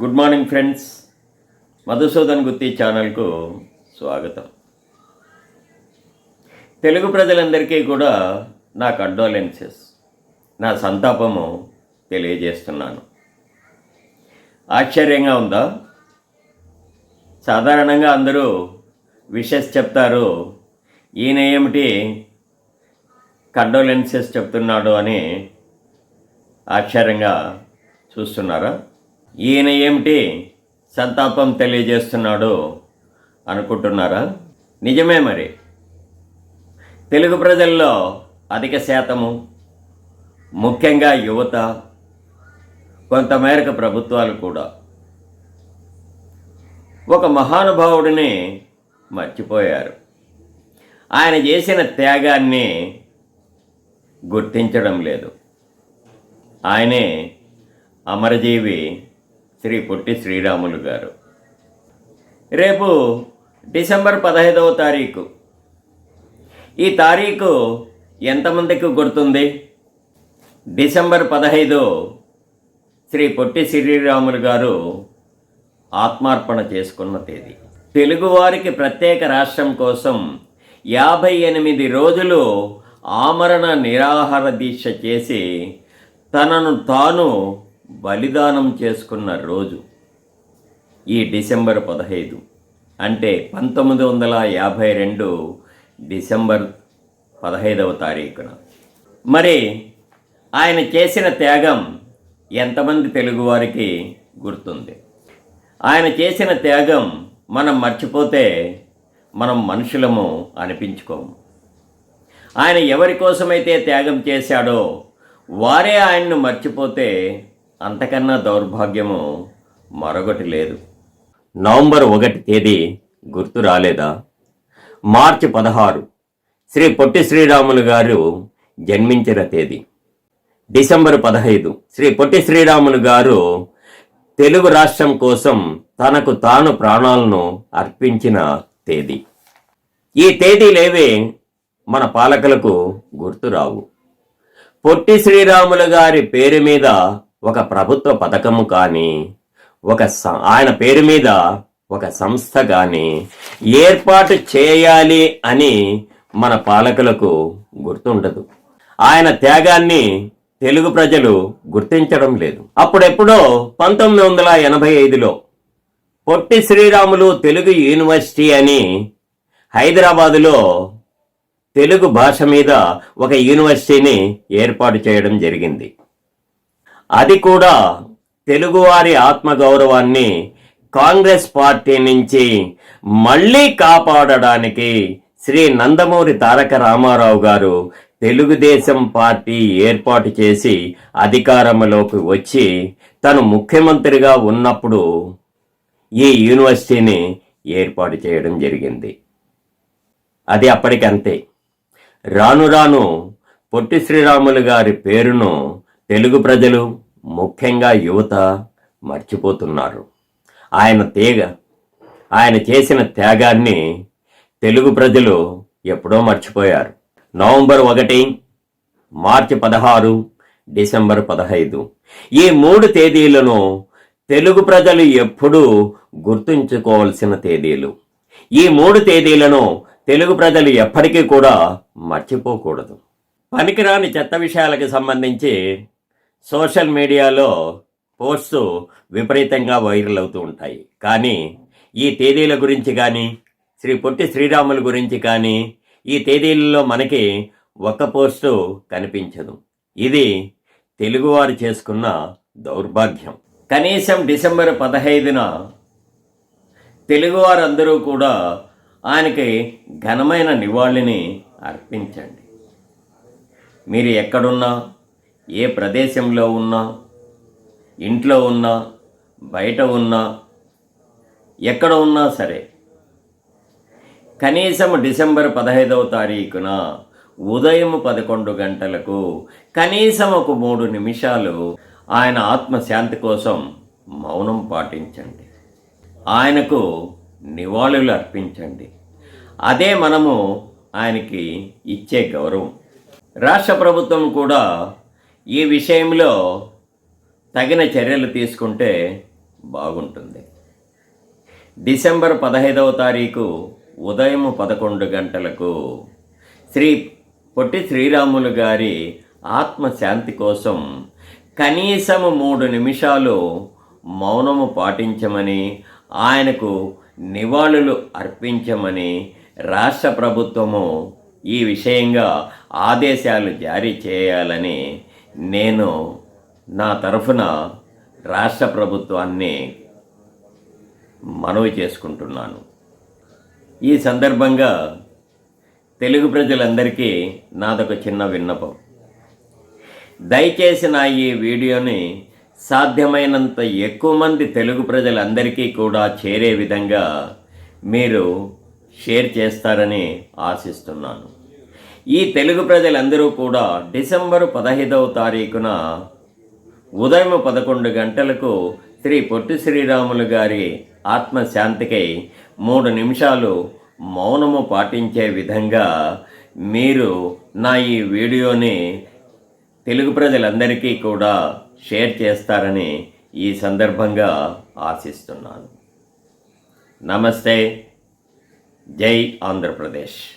Good morning friends. Madhusudan Gutti ఛానల్కు స్వాగతం. తెలుగు ప్రజలందరికీ కూడా నా కండోలెన్సెస్ నా సంతాపము తెలియజేస్తున్నాను. ఆశ్చర్యంగా ఉందా? సాధారణంగా అందరూ విషెస్ చెప్తారు ఈయన ఏమిటి కండోలెన్సెస్ చెప్తున్నాడు అని ఆశ్చర్యంగా చూస్తున్నారా? ఈయన ఏమిటి సంతాపం తెలియజేస్తున్నాడు అనుకుంటున్నారా? నిజమే మరి. తెలుగు ప్రజల్లో అధిక శాతము ముఖ్యంగా యువత కొంతమేరకు ప్రభుత్వాలు కూడా. ఒక మహానుభావుడిని మర్చిపోయారు. ఆయన చేసిన త్యాగాన్ని గుర్తించడం లేదు. ఆయనే అమరజీవి శ్రీ పొట్టి శ్రీరాములు గారు. రేపు డిసెంబర్ పదహైదవ తారీఖు. ఈ తారీఖు ఎంతమందికి గుర్తుంది? డిసెంబర్ పదహైదు శ్రీ పొట్టి శ్రీరాములు గారు ఆత్మార్పణ చేసుకున్న తేదీ. తెలుగువారికి ప్రత్యేక రాష్ట్రం కోసం యాభై ఎనిమిది రోజులు ఆమరణ నిరాహార దీక్ష చేసి తనను తాను బలిదానం చేసుకున్న రోజు ఈ డిసెంబర్ పదహైదు. అంటే పంతొమ్మిది వందల యాభై రెండు డిసెంబర్ పదహైదవ తారీఖున. మరి ఆయన చేసిన త్యాగం ఎంతమంది తెలుగువారికి గుర్తుంది? ఆయన చేసిన త్యాగం మనం మర్చిపోతే మనం మనుషులము అనిపించుకోము. ఆయన ఎవరి కోసమైతే త్యాగం చేశాడో వారే ఆయన్ను మర్చిపోతే అంతకన్నా దౌర్భాగ్యము మరొకటి లేదు. నవంబర్ ఒకటి తేదీ గుర్తు రాలేదా? మార్చి పదహారు శ్రీ పొట్టి శ్రీరాములు గారు జన్మించిన తేదీ. డిసెంబర్ పదహైదు శ్రీ పొట్టి శ్రీరాములు గారు తెలుగు రాష్ట్రం కోసం తనకు తాను ప్రాణాలను అర్పించిన తేదీ. ఈ తేదీలేవే మన పాలకులకు గుర్తురావు పొట్టి శ్రీరాములు గారి పేరు మీద ఒక ప్రభుత్వ పథకము కానీ ఒక స- ఆయన పేరు మీద ఒక సంస్థ కానీ ఏర్పాటు చేయాలి అని మన పాలకులకు గుర్తుండదు. ఆయన త్యాగాన్ని తెలుగు ప్రజలు గుర్తించడం లేదు. అప్పుడెప్పుడో పంతొమ్మిది వందల ఎనభై ఐదులో పొట్టి శ్రీరాములు తెలుగు యూనివర్సిటీ అని హైదరాబాదులో తెలుగు భాష మీద ఒక యూనివర్సిటీని ఏర్పాటు చేయడం జరిగింది. అది కూడా తెలుగువారి ఆత్మగౌరవాన్ని కాంగ్రెస్ పార్టీ నుంచి మళ్ళీ కాపాడడానికి శ్రీ నందమూరి తారక రామారావు గారు తెలుగుదేశం పార్టీ ఏర్పాటు చేసి అధికారంలోకి వచ్చి తను ముఖ్యమంత్రిగా ఉన్నప్పుడు ఈ యూనివర్సిటీని ఏర్పాటు చేయడం జరిగింది. అది అప్పటికంతే రాను రాను పొట్టి శ్రీరాములు గారి పేరును తెలుగు ప్రజలు ముఖ్యంగా యువత మర్చిపోతున్నారు. ఆయన తీగ ఆయన చేసిన త్యాగాన్ని తెలుగు ప్రజలు ఎప్పుడో మర్చిపోయారు. నవంబర్ ఒకటి మార్చి పదహారు డిసెంబర్ పదహైదు. ఈ మూడు తేదీలను తెలుగు ప్రజలు ఎప్పుడూ గుర్తుంచుకోవాల్సిన తేదీలు. ఈ మూడు తేదీలను తెలుగు ప్రజలు ఎప్పటికీ కూడా మర్చిపోకూడదు. పనికిరాని చెత్త విషయాలకు సంబంధించి సోషల్ మీడియాలో పోస్టు విపరీతంగా వైరల్ అవుతూ ఉంటాయి. కానీ ఈ తేదీల గురించి కానీ శ్రీ పొట్టి శ్రీరాముల గురించి కానీ ఈ తేదీలలో మనకి ఒక్క పోస్టు కనిపించదు. ఇది తెలుగువారు చేసుకున్న దౌర్భాగ్యం. కనీసం డిసెంబర్ పదహైదున తెలుగువారందరూ కూడా ఆయనకి ఘనమైన నివాళిని అర్పించండి. మీరు ఎక్కడున్నా ఏ ప్రదేశంలో ఉన్నా ఇంట్లో ఉన్నా బయట ఉన్నా ఎక్కడ ఉన్నా సరే. కనీసం డిసెంబర్ పదహైదవ తారీఖున ఉదయం పదకొండు గంటలకు కనీసం ఒక మూడు నిమిషాలు ఆయన ఆత్మశాంతి కోసం మౌనం పాటించండి. ఆయనకు నివాళులు అర్పించండి. అదే మనము ఆయనకి ఇచ్చే గౌరవం. రాష్ట్ర ప్రభుత్వం కూడా ఈ విషయంలో తగిన చర్యలు తీసుకుంటే బాగుంటుంది. డిసెంబర్ పదహైదవ తారీఖు ఉదయం పదకొండు గంటలకు శ్రీ పొట్టి శ్రీరాములు గారి ఆత్మశాంతి కోసం కనీసము మూడు నిమిషాలు మౌనము పాటించమని ఆయనకు నివాళులు అర్పించమని రాష్ట్ర ప్రభుత్వము ఈ విషయంగా ఆదేశాలు జారీ చేయాలని నేను నా తరఫున రాష్ట్ర ప్రభుత్వాన్ని మనవి చేసుకుంటున్నాను. ఈ సందర్భంగా తెలుగు ప్రజలందరికీ నాదొక చిన్న విన్నపం. దయచేసి నా ఈ వీడియోని సాధ్యమైనంత ఎక్కువ మంది తెలుగు ప్రజలందరికీ కూడా చేరే విధంగా మీరు షేర్ చేస్తారని ఆశిస్తున్నాను. ఈ తెలుగు ప్రజలందరూ కూడా డిసెంబరు పదహైదవ తారీఖున ఉదయం పదకొండు గంటలకు శ్రీ పొట్టి శ్రీరాములు గారి ఆత్మశాంతికై మూడు నిమిషాలు మౌనము పాటించే విధంగా మీరు నా ఈ వీడియోని తెలుగు ప్రజలందరికీ కూడా షేర్ చేస్తారని ఈ సందర్భంగా ఆశిస్తున్నాను. నమస్తే. జై ఆంధ్రప్రదేశ్.